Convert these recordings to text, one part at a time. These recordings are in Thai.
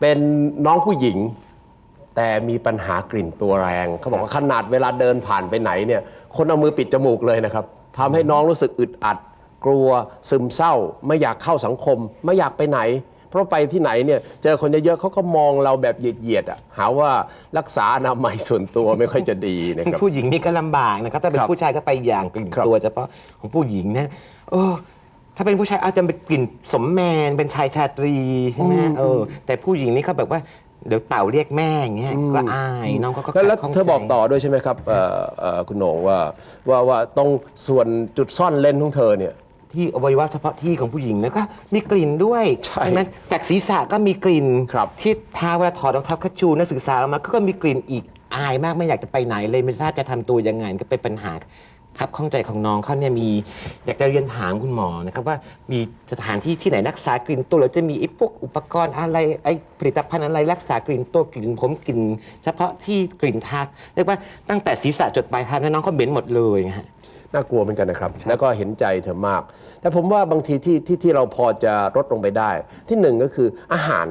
เป็นน้องผู้หญิง แต่มีปัญหากลิ่นตัวแรง เขาบอกว่าขนาดเวลาเดินผ่านไปไหนเนี่ย คนเอามือปิดจมูกเลยนะครับทำให้น้องรู้สึกอึดอัด กลัวซึมเศร้า ไม่อยากเข้าสังคม ไม่อยากไปไหน เพราะไปที่ไหนเนี่ยเจอคนเยอะๆเขาก็มองเราแบบเหยียดๆอะหาว่ารักษาอนามัยส่วนตัวไม่ค่อยจะดีนะครับ ผู้หญิงนี่ก็ลำบากนะครับ ถ้าเป็นครับผู้ชายก็ไปอย่างกลิ่นครับตัวเฉพาะของผู้หญิงเนี่ยเออ ถ้าเป็นผู้ชายอาจจะเป็นกลิ่นสมแมนเป็นชายชาตรีใช่ไหมเออ แต่ผู้หญิงนี่เขาแบบว่าเดี๋ยวเต่าเรียกแม่อย่างเงี้ยก็อายน้องก็ก็แล้วแล้วขัดข้งเธอบอกใจ ต่อด้วยใช่ไหมครับเอ่อเอ่อคุณโหน่งว่าว่าว่าตรงส่วนจุดซ่อนเลนของเธอเนี่ย ที่อวัยวะเฉพาะที่ของผู้หญิงแล้วก็มีกลิ่นด้วยใช่ดังนั้นจากศีรษะก็มีกลิ่น ครับ ที่เท้าเวลาถอดรองเท้าคัชชูนักศึกษาออกมาก็มีกลิ่นอีกอายมากไม่อยากจะไปไหนเลยไม่ทราบจะทำตัวยังไงก็เป็นปัญหา ครับข้องใจของน้องเขาเนี่ยมีอยากจะเรียนถามคุณหมอนะครับว่ามีสถานที่ที่ไหนรักษากลิ่นตัวหรือจะมีไอ้พวกอุปกรณ์อะไรไอ้ผลิตภัณฑ์อะไรรักษากลิ่นตัวกลิ่นผมกลิ่นเฉพาะที่กลิ่นทักเรียกว่าตั้งแต่ศีรษะจดปลายเท้าเนี่ยน้องเขาเหม็นหมดเลยฮะ น่ากลัวเหมือนกันนะครับ แล้วก็เห็นใจเธอมาก แต่ผมว่าบางทีที่ที่ที่เราพอจะลดลงไปได้ ที่หนึ่งก็คืออาหาร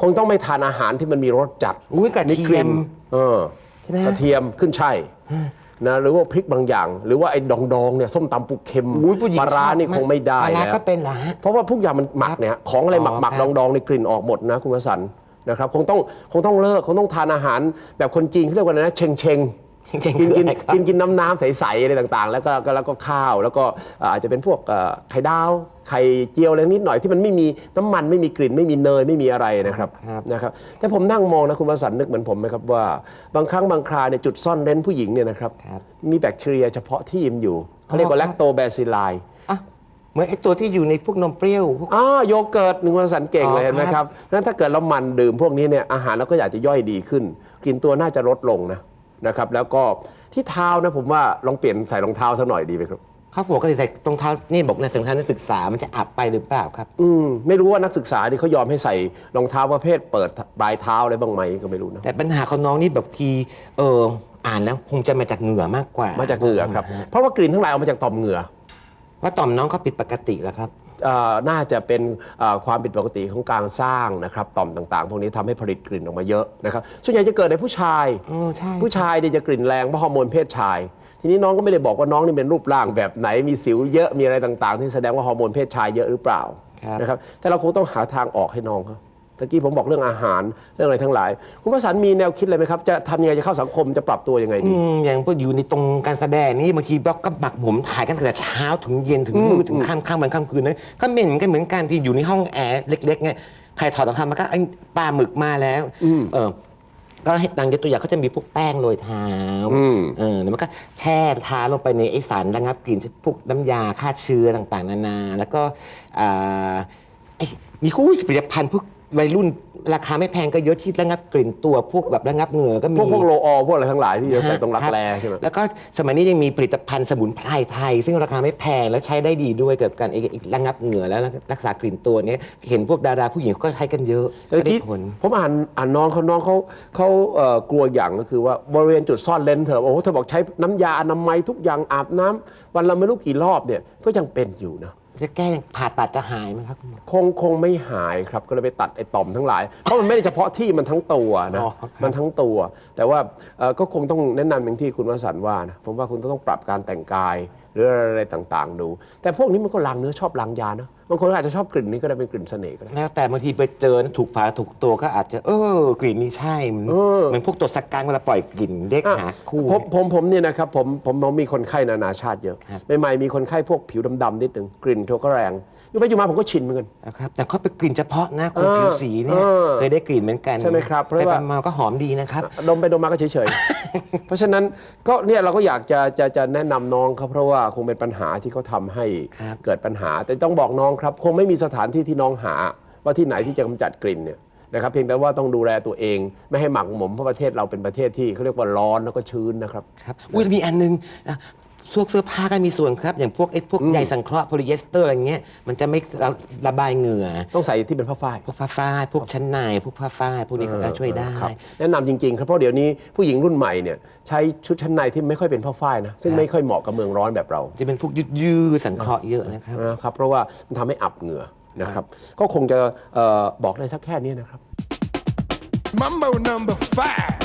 คงต้องไม่ทานอาหารที่มันมีรสจัดอุ๊ยกระเทียมกลิ่นเออใช่ไหมกระเทียมขึ้นใช่าย นะหรือว่าพริกบางอย่าง หรือว่าไอ้ดองดองๆเนี่ยส้มตำปูเค็มอุ๊ยผู้หญิงปลาร้าชอบนี่มากคงไม่ได้ปลาร้าแล้วก็เป็นเหรอฮะ เพราะว่าทุกอย่างมันหมักเนี่ยของอะไรหมักหมักคดรัอบงดองในกลิ่นออกหมดนะคุณวสันต์นะครับคงต้องคงต้องเลิกคงต้องทานอาหารแบบคนจีนเขาเรียกว่าอะไรนะเชงเชง เชงๆกินคือกินอะไรครับกินกินน้ำน้ำใสๆอะไรต่างๆ แล้วก็ก็แล้วก็ข้าวแล้วก็เอ่ออาจจะเป็นพวกเอ่อไข่ดาวไข่เจียวอะไรนิดหน่อยที่มันไม่มีน้ำมันไม่มีกลิ่นไม่มีเนยไม่มีอะไรนะครับครับ นะครับ แต่ผมนั่งมองนะคุณวสันต์นึกเหมือนผมไหมครับว่าบางครั้งบางคราเนี่ยจุดซ่อนเร้นผู้หญิงเนี่ยนะครับ ครับ มีแบคทีเรียเฉพาะที่มันอยู่เขาเรียกว่าอ๋แลอครับคโตแบซิลไล อะเหมือนไอ้ตัวที่อยู่ในพวกนมเปรี้ยวพวก อ่าโยเกิร์ตหนึ่งวันสันเก่งเลยอ๋อเห็นไหมคครัรับบนั้นถ้าเกิดเราหมันดื่มพวกนี้เนี่ยอาหารเราก็อยากจะย่อยดีขึ้น กลิ่นตัวน่าจะลดลงนะ นะครับแล้วก็ที่เท้านะผมว่าลองเปลี่ยนใส่รองเท้าสักหน่อยดีไหมครับเขาบอกก็ใส่รองเท้านี่บอกในสำคัญนักศึกษามันจะอับไปหรือเปล่าครับ อืมไม่รู้ว่านักศึกษาที่เขายอมให้ใส่รองเท้าประเภทเปิดปลายเท้าอะไรบ้างไหมก็ไม่รู้นะแต่ปัญหาของน้องนี่แบบทีเอออ่านแล้วคงจะมาจากเหงื่อมากกว่ามาจากเหงื่อครับเพราะว่ากลิ่นทั้งหลายออกมาจากต่อมเหงื่อว่าต่อมน้องเขาผิดปกติแล้วครับเอ่อ น่าจะเป็นเอ่อความผิดปกติของการสร้างนะครับต่อมต่างๆ พวกนี้ทำให้ผลิตกลิ่นออกมาเยอะนะครับส่วนใหญ่จะเกิดในผู้ชายเออใช่ผู้ชายเนี่ยจะกลิ่นแรงเพราะฮอร์โมนเพศชายทีนี้น้องก็ไม่ได้บอกว่าน้องนี่เป็นรูปร่างแบบไหนมีสิวเยอะมีอะไรต่างๆ ที่แสดงว่าฮอร์โมนเพศชายเยอะหรือเปล่าครับนะครับแต่เราคงต้องหาทางออกให้น้องเขา ตะกี้ผมบอกเรื่องอาหารเรื่องอะไรทั้งหลาย คุณประสานมีแนวคิดอะไรไหมครับจะทำยังไงจะเข้าสังคมจะปรับตัวยังไงอืดีมอย่างพวกอยู่ในตรงการแสดงนี่บางทีบล็อกก็หมักหมมถ่ายกันตั้งแต่เช้าถึงเย็นถึงมืดถึงค่ำค่ำวันค่ำคืนนั้นก็เหม็นกันเหมือนกันที่อยู่ในห้องแอร์เล็กๆไงใครถอดรองเท้ามาก็ไอ้ปลาหมึกมาแล้วเออก็ให้ดังยกตัวอย่างเขาจะมีพวกแป้งโรยเท้าอืม เออแล้วมันก็แช่เท้าลงไปในไอสารระงับกลิ่นพวกน้ำยาฆ่าเชื้อต่างๆ นานา แล้วก็อ่าไอ้มีคู่ผลิตภัณฑ์พวก วัยรุ่นราคาไม่แพงก็เยอะที่ระงับกลิ่นตัวพวกแบบระงับเหงื่อก็มี พวกพวกโลออลพวกอะไรทั้งหลายที่จะใส่ตรงรักแร้ใช่ไหม แล้วก็สมัยนี้ยังมีผลิตภัณฑ์สมุนไพรไทย ซึ่งราคาไม่แพงและใช้ได้ดีด้วยเกี่ยวกับการอีกระงับเหงื่อและรักษากลิ่นตัวเนี้ยเห็นพวกดาราผู้หญิงเขาก็ใช้กันเยอะแต่ก็ได้ที่ผล ผมอ่านอ่านน้องเขาน้องเขาเขาเอ่อกลัวอย่างก็คือว่าบริเวณจุดซ่อนเลนเธอโอ้โหเธอบอกใช้น้ำยาอนามัยทุกอย่างอาบน้ำวันละไม่รู้กี่รอบเนี่ยก็ยังเป็นอยู่นะ จะแก้ผ่าตัดจะหายไหมครับคุณหมอ คงคงไม่หายครับก็เลยไปตัดไอ้ต่อมทั้งหลาย เพราะมันไม่ได้เฉพาะที่มันทั้งตัวนะอ๋อครับ มันทั้งตัว แต่ว่าเอ่อก็คงต้องแนะนำอย่างที่คุณวสันต์ว่านะผมว่าคุณต้องปรับการแต่งกายหรืออะไรต่างๆ ดู แต่พวกนี้มันก็ล้างเนื้อชอบล้างยานะบางคนก็อาจจะชอบกลิ่นนี้ก็ได้เป็นกลิ่นเสน่ห์ก็ได้ แล้วแต่บางทีไปเจอนะถูกฝาถูกตัวก็อาจจะเออกลิ่นนี้ใช่เหมือนเออ เหมือนพวกตัวสกังเวลาปล่อยกลิ่นเรียกหาคู่ ผมผมผมเนี่ยนะครับผมผมผมมีคนไข้นานาชาติเยอะครับ ใหม่ๆมีคนไข้พวกผิวดำๆนิดหนึ่งกลิ่นเธอก็แรงอยู่ไปอยู่มาผมก็ชินเหมือนกัน นะครับแต่เขาเป็นกลิ่นเฉพาะนะคนเออผิวสีเนี่ยเออเคยได้กลิ่นเหมือนกันใช่ไหมครับเพราะไปว่ามาก็หอมดีนะครับ ดมไปดมมาก็เฉยๆ เพราะฉะนั้นก็เนี่ยเราก็อยากจะจะจะแนะนำน้องเขาเพราะว่าคงเป็นปัญหาที่เขาทำให้ครับเกิดปัญหา แต่ต้องบอกน้องครับ คงไม่มีสถานที่ที่น้องหา ว่าที่ไหนที่จะกำจัดกลิ่นเนี่ยนะครับเพียงแต่ว่าต้องดูแลตัวเอง ไม่ให้หมักหมมเพราะประเทศเราเป็นประเทศที่เขาเรียกว่าร้อนแล้วก็ชื้นนะครับครับอุ้ยมีอันนึงอะ พวกเสื้อผ้าก็มีส่วนครับ อย่างพวกไอ้พวกใยสังเคราะห์โพลีเอสเตอร์อะไรเงี้ยมันจะไม่ระระบายเหงื่อ ต้องใส่ที่เป็นผ้าฝ้ายพวกผ้าฝ้ายพวกชั้นในพวกผ้าฝ้ายพวกนี้ก็จะช่วยได้ ครับแนะนำจริงๆครับเพราะเดี๋ยวนี้ผู้หญิงรุ่นใหม่เนี่ยใช้ชุดชั้นในที่ไม่ค่อยเป็นผ้าฝ้ายนะซึ่งครับไม่ค่อยเหมาะกับเมืองร้อนแบบเราจะเป็นพวกยืดยืดๆสังเคราะห์เยอะนะครับ นะครับเพราะว่ามันทำให้อับเหงื่อนะครับ ก็คงจะเอ่อบอกได้สักแค่นี้นะครับ Mambo number five.